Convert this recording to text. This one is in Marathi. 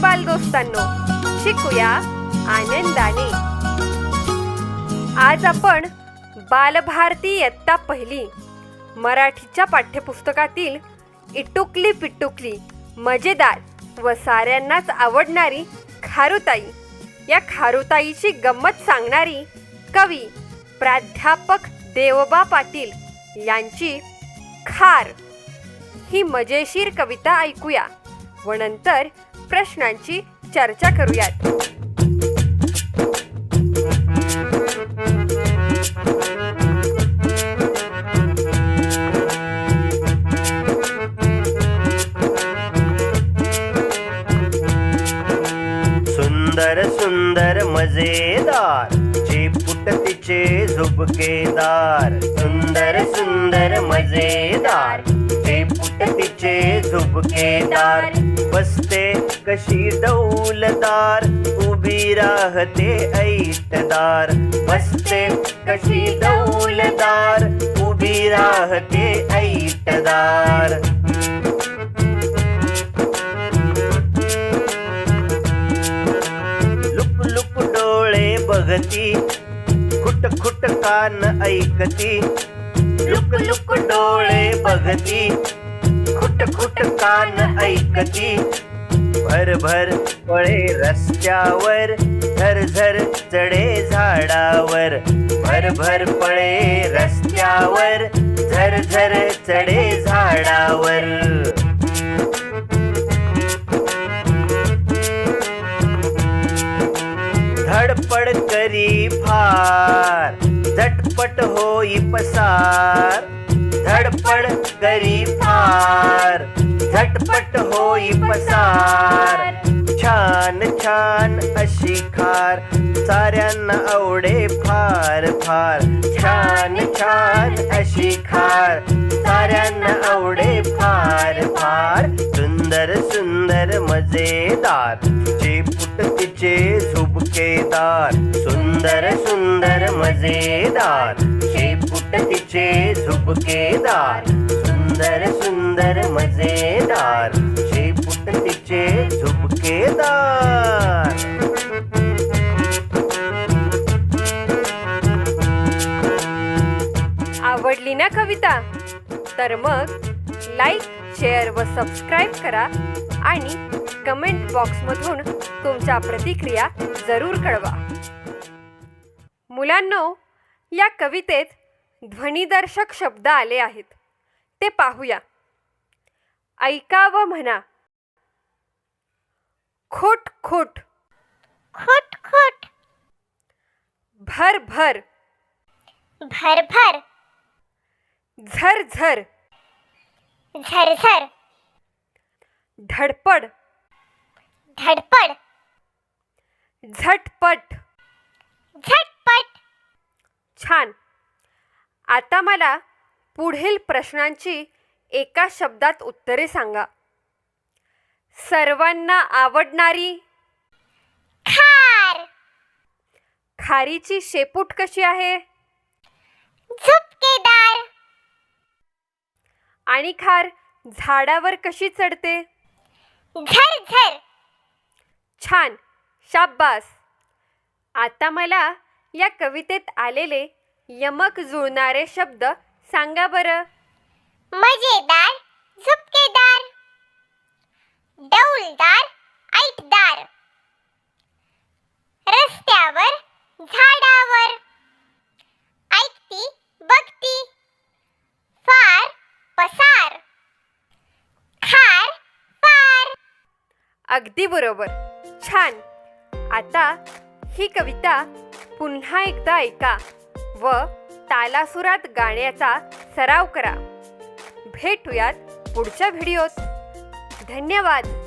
बालदोस्तांनो शिकूया आनंदाने. आज आपण बालभारती इयत्ता पहिली मराठीच्या पाठ्यपुस्तकातील इटुकली पिटुकली मजेदार व साऱ्यांनाच आवडणारी खारुताई. या खारुताईची गंमत सांगणारी कवी प्राध्यापक देवबा पाटील यांची खार. ही मजेशीर कविता ऐकूया व नंतर प्रश्नांची चर्चा करूयात. सुंदर सुंदर मजेदार चिपुट पुट तिचे झुबकेदार सुंदर सुंदर मजेदार चिपुट पुट तिचे झुबकेदार कशी डौलदार उभी राहते ऐटदार बसते कशी डौलदार उभी राहते ऐटदार लुक लुक डोळे बघती खुट खुट कान ऐकती. लुक लुक डोळे बघती खुट खुट कान ऐकती. भर भर पळे रस्त्यावर झर झर चढे झाडावर. भर भर पळे रस्त्यावर झर झर चढे झाडावर. धडपड करी फार झटपट होई पसार. धडपड करी फार झटपट होई पसार. छान छान अशी खार साऱ्यांना आवडे फार फार. छान छान अशी खार साऱ्यांना आवडे फार फार. सुंदर सुंदर मजेदार चिपुट तिचे झुबकेदार. सुंदर सुंदर मजेदार. जे झुपकेदार झुबकेदार सुंदर सुंदर मजेदार जे पुट तिचे आवडली ना कविता? तर मग लाईक शेअर व सबस्क्राईब करा आणि कमेंट बॉक्समधून तुमच्या प्रतिक्रिया जरूर कळवा. मुलांनो या कवितेत ध्वनिदर्शक शब्द आले आहेत. ते पाहूया. ऐका व म्हणा. खोट खोट. खोट खोट. भर भर. भर भर. झर झर. झर झर. धडपड. धडपड. झटपट. झटपट. छान. आता मला पुढील प्रश्नांची एका शब्दात उत्तरे सांगा. सर्वांना आवडणारी खार. खारीची शेपूट कशी आहे? झुपकेदार. आणि खार झाडावर कशी चढते? छान शाब्बास. आता मला या कवितेत आलेले यमक जुळणारे शब्द सांगा बरं. मजेदार झुपकेदार डौलदार ऐटदार रस्त्यावर झाडावर ऐकती बघती फार पसार खार फार अगदी बरोबर. छान. आता ही कविता पुन्हा एकदा ऐका. व तालासुरात गाण्याचा सराव करा. भेटूयात पुढच्या व्हिडिओत. धन्यवाद.